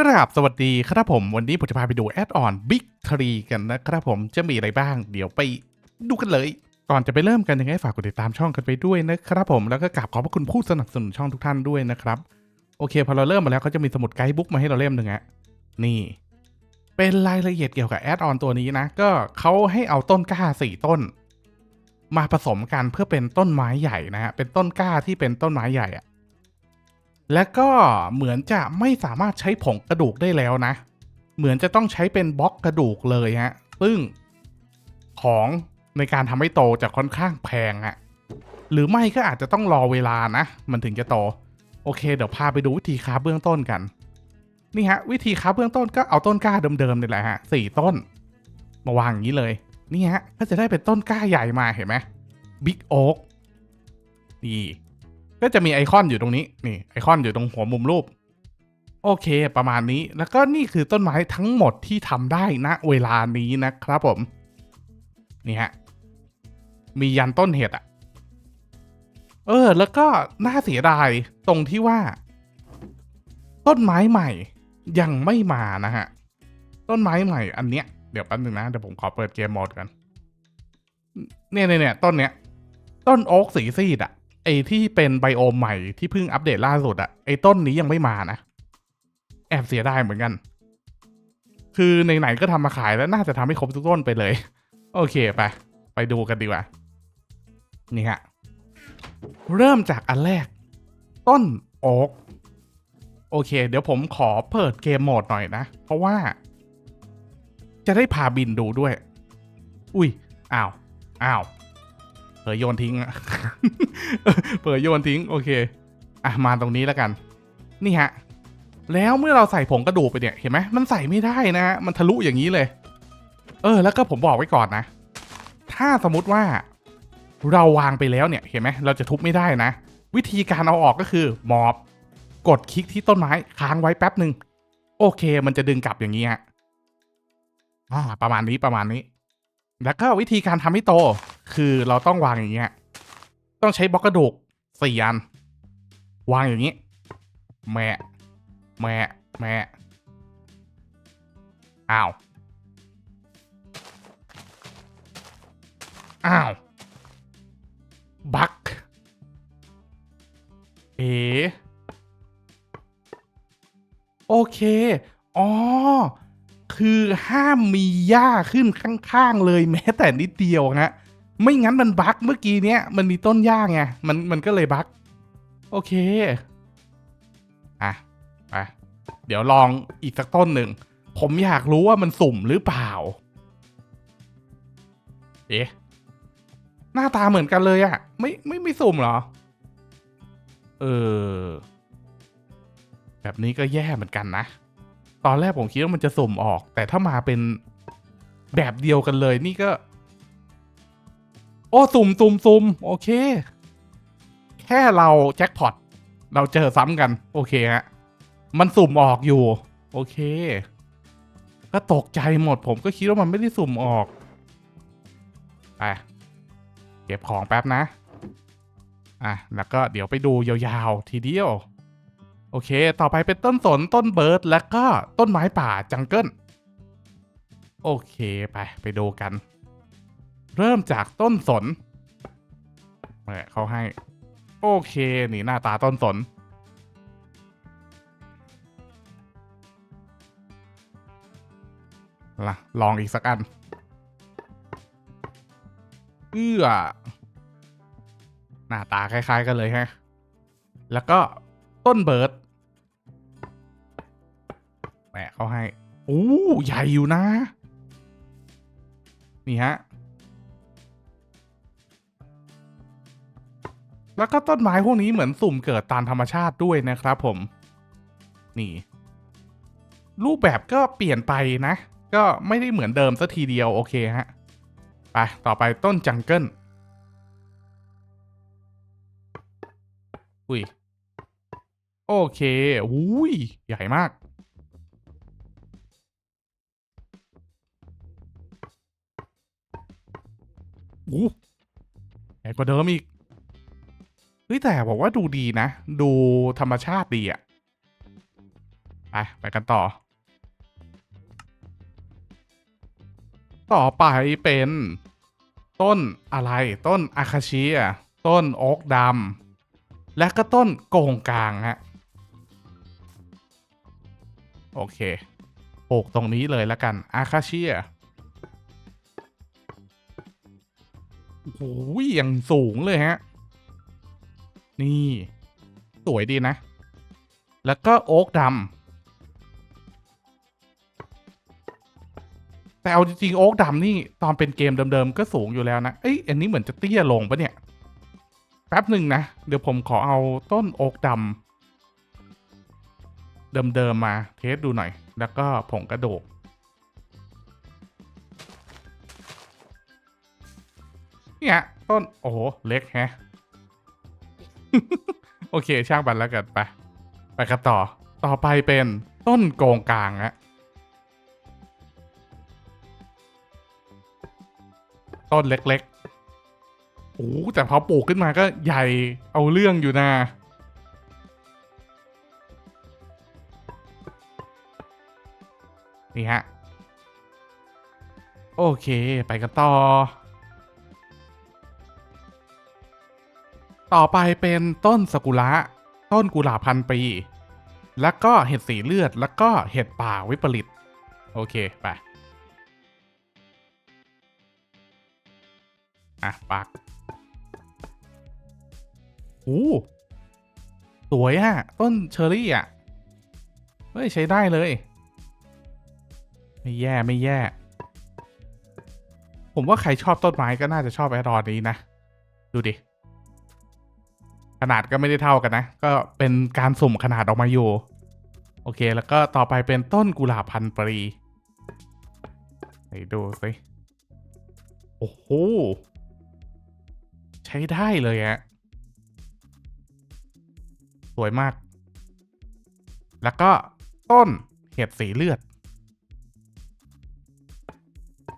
กราบสวัสดีครับผมวันนี้ผมจะพาไปดูแอดออน Big 3กันนะครับผมจะมีอะไรบ้าง เดี๋ยวไปดูกันเลย ก่อนจะไปเริ่มกันยังไงฝากกดติดตามช่องกันไปด้วยนะครับผมแล้วก็กราบขอบพระคุณผู้สนับสนุนช่องทุกท่านด้วยนะครับ โอเคพอเราเริ่มมาแล้วเขาจะมีสมุดไกด์บุ๊กมาให้เราเล่มหนึ่งอะนี่ เป็นรายละเอียดเกี่ยวกับแอดออนตัวนี้นะ ก็เขาให้เอาต้นกล้าสี่ต้น มาผสมกันเพื่อเป็นต้นไม้ใหญ่นะฮะเป็นต้นกล้าที่เป็นต้นไม้ใหญ่อะ และก็เหมือนจะไม่สามารถใช้ผงกระดูกได้แล้วนะ เหมือนจะต้องใช้เป็นบล็อกกระดูกเลยฮะ ซึ่งของในการทำให้โตจะค่อนข้างแพงอะหรือไม่ก็อาจจะต้องรอเวลานะ มันถึงจะโต โอเค เดี๋ยวพาไปดูวิธีค้าเบื้องต้นกัน นี่ฮะ วิธีค้าเบื้องต้นก็เอาต้นกล้าเดิมๆนี่แหละฮะสี่ต้น มาวางอย่างนี้เลย นี่ฮะก็จะได้เป็นต้นกล้าใหญ่มาเห็นไหมบิ๊กโอ๊กนี่ ก็จะมีไอคอนอยู่ตรงนี้นี่ไอคอนอยู่ตรงหัวมุมรูป โอเค ประมาณนี้แล้วก็นี่คือต้นไม้ทั้งหมดที่ทำได้ณเวลานี้นะครับผม นี่ฮะ มียันต้นเห็ดอะเออ แล้วก็น่าเสียดายตรงที่ว่า ต้นไม้ใหม่ยังไม่มานะฮะ ต้นไม้ใหม่อันเนี้ยเดี๋ยวแป๊บนึงนะ เดี๋ยวผมขอเปิดเกมโหมดกัน เนี่ยเนี่ยเนี่ยต้นเนี้ย ต้นโอ๊กสีซีดอะ ไอ้ที่เป็นไบโอมใหม่ที่เพิ่งอัปเดตล่าสุดอะไอ้ต้นนี้ยังไม่มานะ แอบเสียดายเหมือนกัน คือไหนๆก็ทำมาขายแล้วน่าจะทำให้ครบทุกต้นไปเลย โอเคไป ไปดูกันดีกว่า นี่ฮะ เริ่มจากอันแรก ต้นโอ๊กโอเค เดี๋ยวผมขอเปิดเกมโหมดหน่อยนะ เพราะว่า จะได้พาบินดูด้วย อุ้ยอ้าวอ้าว เผยโยนทิ้งอะเผยโยนทิ้ง โอเค อะ มาตรงนี้แล้วกัน นี่ฮะ แล้วเมื่อเราใส่ผงกระดูกไปเนี่ย เห็นไหมมันใส่ไม่ได้นะฮะ มันทะลุอย่างนี้เลย เออ แล้วก็ผมบอกไว้ก่อนนะ ถ้าสมมติว่าเราวางไปแล้วเนี่ย เห็นไหมเราจะทุบไม่ได้นะ วิธีการเอาออกก็คือหมอบ กดคลิกที่ต้นไม้ค้างไว้แป๊บหนึ่ง โอเค มันจะดึงกลับอย่างนี้ฮะ อ่า ประมาณนี้ ประมาณนี้ แล้วก็วิธีการทำให้โต คือเราต้องวางอย่างเงี้ย ต้องใช้บล็อกกระดูกสี่อัน วางอย่างนี้ แม่แม่แม่อ้าว อ้าว บัก เอ๋โอเค อ๋อ คือห้ามมีหญ้าขึ้นข้าง ๆ เลยแม้แต่นิดเดียวฮะ ไม่งั้นมันบั๊กเมื่อกี้เนี้ยมันมีต้นหญ้าไงมันมันก็เลยบั๊กโอเค อะไปเดี๋ยวลองอีกสักต้นหนึ่ง ผมอยากรู้ว่ามันสุ่มหรือเปล่า เอ๊ะ หน้าตาเหมือนกันเลยอะไม่ไม่ไม่สุ่มเหรอ เออ แบบนี้ก็แย่เหมือนกันนะ ตอนแรกผมคิดว่ามันจะสุ่มออก แต่ถ้ามาเป็นแบบเดียวกันเลยนี่ก็ อ้สุ่มสุ่มสุ่มโอเค แค่เราแจ็คพอตเราเจอซ้ำกัน โอเคฮะมันสุ่มออกอยู่ โอเค ก็ตกใจหมดผมก็คิดว่ามันไม่ได้สุ่มออกไปเก็บของแป๊บนะ อะ แล้วก็เดี๋ยวไปดูยาวๆ ทีเดียว โอเค ต่อไปเป็นต้นสนต้นเบิร์ด แล้วก็ต้นไม้ป่าจังเกิล โอเค ไป ไปดูกัน เริ่มจากต้นสนแหมเขาให้ โอเค นี่หน้าตาต้นสน ล่ะ ลองอีกสักอัน เอื้อ หน้าตาคล้าย ๆ กันเลยฮะ แล้วก็ต้นเบิร์ดแหมเขาให้ โอ้ ใหญ่อยู่นะ นี่ฮะ แล้วก็ต้นไม้พวกนี้เหมือนสุ่มเกิดตามธรรมชาติด้วยนะครับผม นี่ รูปแบบก็เปลี่ยนไปนะ ก็ไม่ได้เหมือนเดิมสัทีเดียวโอเคฮะ ไป ต่อไปต้นจังเกิลอุ้ย โอเคอุ้ย ใหญ่มาก อู้ใหญ่กว่าเดิมอีก เฮ้ยแต่บอกว่าดูดีนะ ดูธรรมชาติดีอะไปไปกันต่อ ต่อไปเป็น ต้นอะไรต้นอาคาเชียต้นโอ๊กดำและก็ต้นโกงกลางฮะโอเคปลูกตรงนี้เลยแล้วกัน อาคาเชียโอ้โหยังสูงเลยฮะ นี่ สวยดีนะ แล้วก็โอ๊กดำแต่เอาจริงๆโอ๊กดำนี่ ตอนเป็นเกมเดิมๆ ก็สูงอยู่แล้วนะ เอ้ยอันนี้เหมือนจะเตี้ยลงปะเนี่ย แป๊บหนึ่งนะ เดี๋ยวผมขอเอาต้นโอ๊กดำเดิมๆมาเทสดูหน่อย แล้วก็ผงกระดูกเนี่ยต้น โอ้โห เล็กแฮะ โอเค ช่างบันแล้วกันไป ไปกันต่อ ต่อไปเป็นต้นโกงกลางอะต้นเล็กๆ โอ้แต่พอปลูกขึ้นมาก็ใหญ่เอาเรื่องอยู่นะนี่ฮะ โอเค ไปกันต่อ ต่อไปเป็นต้นสกุระต้นกุหลาบพันปี แล้วก็เห็ดสีเลือด แล้วก็เห็ดป่าวิปริต โอเค ไป อะปักโอ้สวยอะต้นเชอร์รี่อะเฮ้ย ใช้ได้เลย ไม่แย่ไม่แย่ ผมว่าใครชอบต้นไม้ก็น่าจะชอบแอดอนนี้นะ ดูดิ นาดก็ไม่ได้เท่ากันนะ ก็เป็นการสุ่มขนาดออกมาอยู่ โอเค แล้วก็ต่อไปเป็นต้นกุหลาบพันปรีไหนดูสิโอ้โห ใช้ได้เลยอะสวยมาก แล้วก็ต้นเห็ดสีเลือด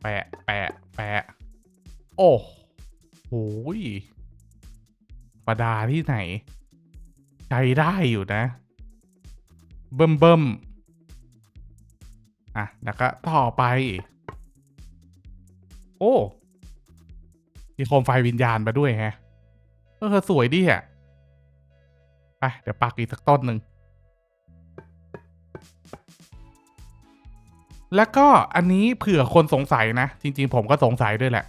แปะ แปะ แปะ โอ้โห ประดาที่ไหน ใช้ได้อยู่นะ เบิ่มเบิ่มอะ แล้วก็ต่อไป โอ้มีโคมไฟวิญญาณมาด้วยแฮะเออสวยดีอะ ไป เดี๋ยวปักอีกสักต้นหนึ่ง แล้วก็อันนี้เผื่อคนสงสัยนะ จริง ๆ ผมก็สงสัยด้วยแหละ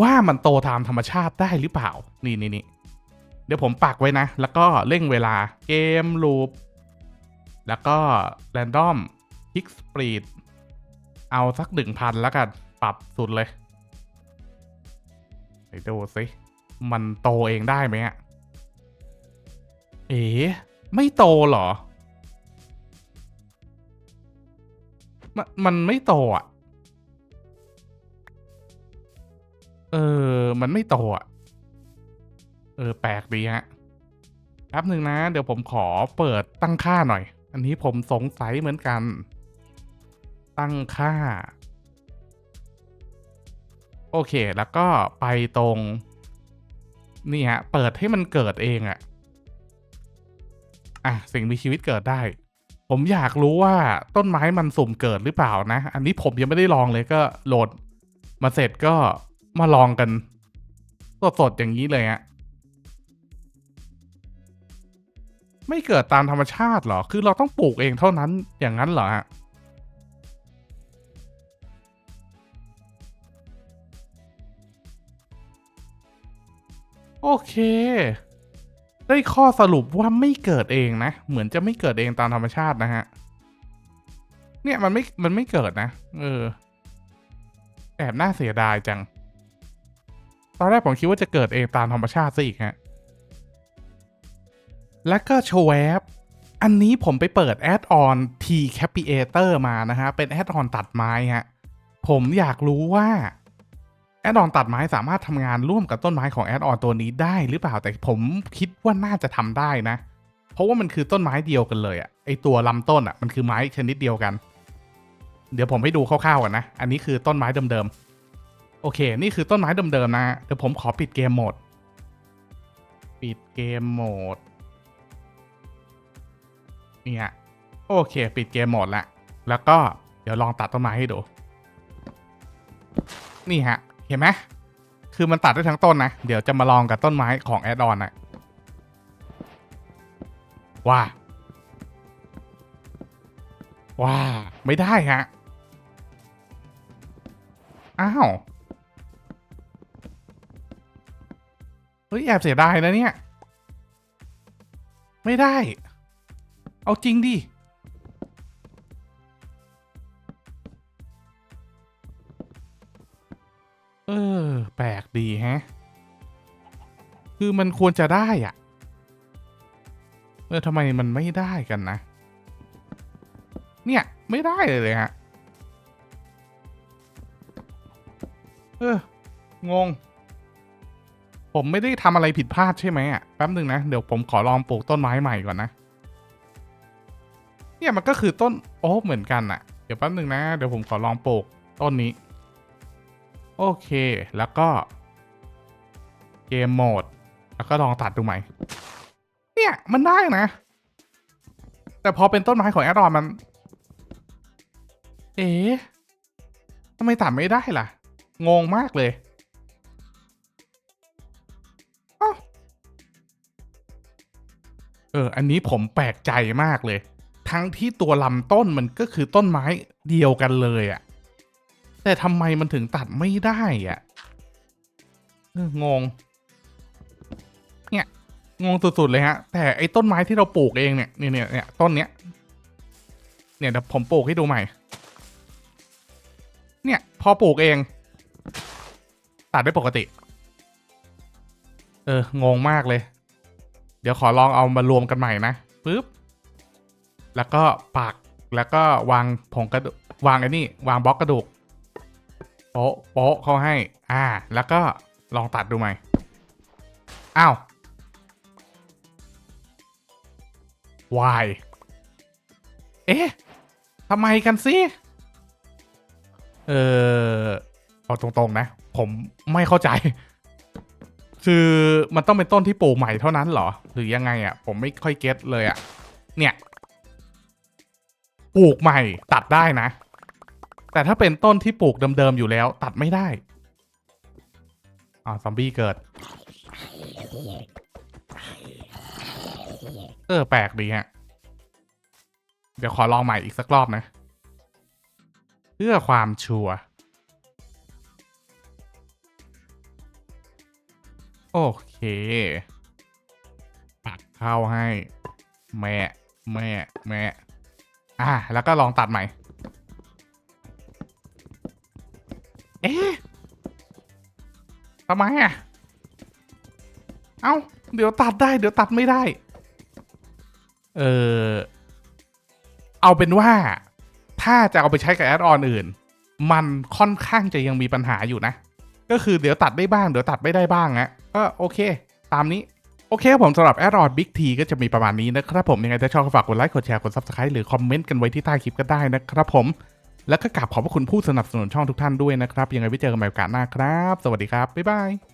ว่ามันโตตามธรรมชาติได้หรือเปล่า นี่นี่นี่ เดี๋ยวผมปักไว้นะ แล้วก็เร่งเวลาเกมลูปแล้วก็แรนดอมพิกสปรีดเอาสักหนึ่งพันแล้วกัน ปรับสุดเลยไปดูสิมันโตเองได้ไหมอะเอ๋ไม่โตหรอ มันมันไม่โตอะ เออ มันไม่โตอะ ออแปลกดีฮะแป๊บหนึ่งนะ เดี๋ยวผมขอเปิดตั้งค่าหน่อย อันนี้ผมสงสัยเหมือนกัน ตั้งค่า โอเค แล้วก็ไปตรง นี่ฮะ เปิดให้มันเกิดเองอะอะ สิ่งมีชีวิตเกิดได้ ผมอยากรู้ว่าต้นไม้มันสุ่มเกิดหรือเปล่านะ อันนี้ผมยังไม่ได้ลองเลยก็โหลด มาเสร็จก็มาลองกัน สดๆอย่างนี้เลยอะ ไม่เกิดตามธรรมชาติเหรอ คือเราต้องปลูกเองเท่านั้นอย่างนั้นเหรอฮะโอเค ได้ข้อสรุปว่าไม่เกิดเองนะ เหมือนจะไม่เกิดเองตามธรรมชาตินะฮะ เนี่ยมันไม่ มันไม่เกิดนะ เออ แอบน่าเสียดายจัง ตอนแรกผมคิดว่าจะเกิดเองตามธรรมชาติซะอีกฮะ แล้วก็โชว์แอปอันนี้ผมไปเปิดแอดออน T Capiator มานะฮะ เป็นแอดออนตัดไม้ฮะ ผมอยากรู้ว่าแอดออนตัดไม้สามารถทำงานร่วมกับต้นไม้ของแอดออนตัวนี้ได้หรือเปล่า แต่ผมคิดว่าน่าจะทำได้นะ เพราะว่ามันคือต้นไม้เดียวกันเลยอะไอตัวลำต้นอะมันคือไม้ชนิดเดียวกัน เดี๋ยวผมให้ดูคร่าวๆก่อนนะ อันนี้คือต้นไม้เดิมๆ โอเค นี่คือต้นไม้เดิมๆนะ เดี๋ยวผมขอปิดเกมโหมด ปิดเกมโหมด เนี่ยโอโอเค ปิดเกมหมดละแล้วก็เดี๋ยวลองตัดต้นไม้ให้ดู นี่ฮะ เห็นไหมคือมันตัดได้ทั้งต้นนะ เดี๋ยวจะมาลองกับต้นไม้ของแอดออนนะว่าว่าไม่ได้ฮะ อ้าว เฮ้ย แอบเสียดายนะเนี่ย ไม่ได้ เอาจริงดิ เออ แปลกดีแฮะ คือมันควรจะได้อะ เออทำไมมันไม่ได้กันนะ เนี่ย ไม่ได้เลยเลยฮะ เออ งง ผมไม่ได้ทำอะไรผิดพลาดใช่ไหมอะ แป๊บหนึ่งนะ เดี๋ยวผมขอลองปลูกต้นไม้ใหม่ก่อนนะ เนี่ยมันก็คือต้นโอ้เหมือนกันอะเดี๋ยวแป๊บหนึ่งนะ เดี๋ยวผมขอลองปลูกต้นนี้ โอเคแล้วก็ เกมโหมด แล้วก็ลองตัดดูใหม เนี่ยมันได้นะ แต่พอเป็นต้นไม้ของแอดออนมัน เอ๊ะทำไมตัดไม่ได้ล่ะ งงมากเลยเออ อันนี้ผมแปลกใจมากเลย ทั้งที่ตัวลำต้นมันก็คือต้นไม้เดียวกันเลยอะแต่ทำไมมันถึงตัดไม่ได้อะเอองง เนี่ย งงสุด ๆ เลยฮะ แต่ไอ้ต้นไม้ที่เราปลูกเองเนี่ยเนี่ยเนี่ยเนี่ยต้นเนี้ย เนี่ยเดี๋ยวผมปลูกให้ดูใหม่ เนี่ย พอปลูกเอง ตัดได้ปกติ เออ งงมากเลย เดี๋ยวขอลองเอามารวมกันใหม่นะปึ๊บ แล้วก็ปักแล้วก็วางผงกระดูกวางไอ้นี่ วางบล็อกกระดูกโป๊ะโป๊ะเขาให้ อ่า แล้วก็ลองตัดดูใหมอ้าววายเอ๊ะทำไมกันสิเออเอาตรงๆนะ ผมไม่เข้าใจ คือมันต้องเป็นต้นที่ปลูกใหม่เท่านั้นเหรอ หรือยังไงอะ่ะ ผมไม่ค่อยเก็ตเลยอะ่ะ เนี่ย ปลูกใหม่ตัดได้นะ แต่ถ้าเป็นต้นที่ปลูกเดิมๆอยู่แล้ว ตัดไม่ได้อ่าซอมบี้เกิด เออแปลกดีฮะ เดี๋ยวขอลองใหม่อีกสักรอบนะ เพื่อความชัวร์โอเค ปักเข้าให้ แม่ แม่ แม่ อะแล้วก็ลองตัดใหม่ เอ๊ะทำไมอะ เอ้า เดี๋ยวตัดได้ เดี๋ยวตัดไม่ได้ เออ เอาเป็นว่า ถ้าจะเอาไปใช้กับแอดออนอื่น มันค่อนข้างจะยังมีปัญหาอยู่นะ ก็คือเดี๋ยวตัดได้บ้าง เดี๋ยวตัดไม่ได้บ้างนะก็โอเค ตามนี้ โอเคครับผมสำหรับแอดออนบิ๊กทีก็จะมีประมาณนี้นะครับผม ยังไงถ้าชอบก็ฝากกดไลค์กดแชร์กดซับสไครต์หรือคอมเมนต์กันไว้ที่ใต้คลิปก็ได้นะครับผม แล้วก็กราบขอบพระคุณผู้สนับสนุนช่องทุกท่านด้วยนะครับ ยังไงไว้เจอกันใหม่โอกาสหน้าครับ สวัสดีครับ บ๊ายบาย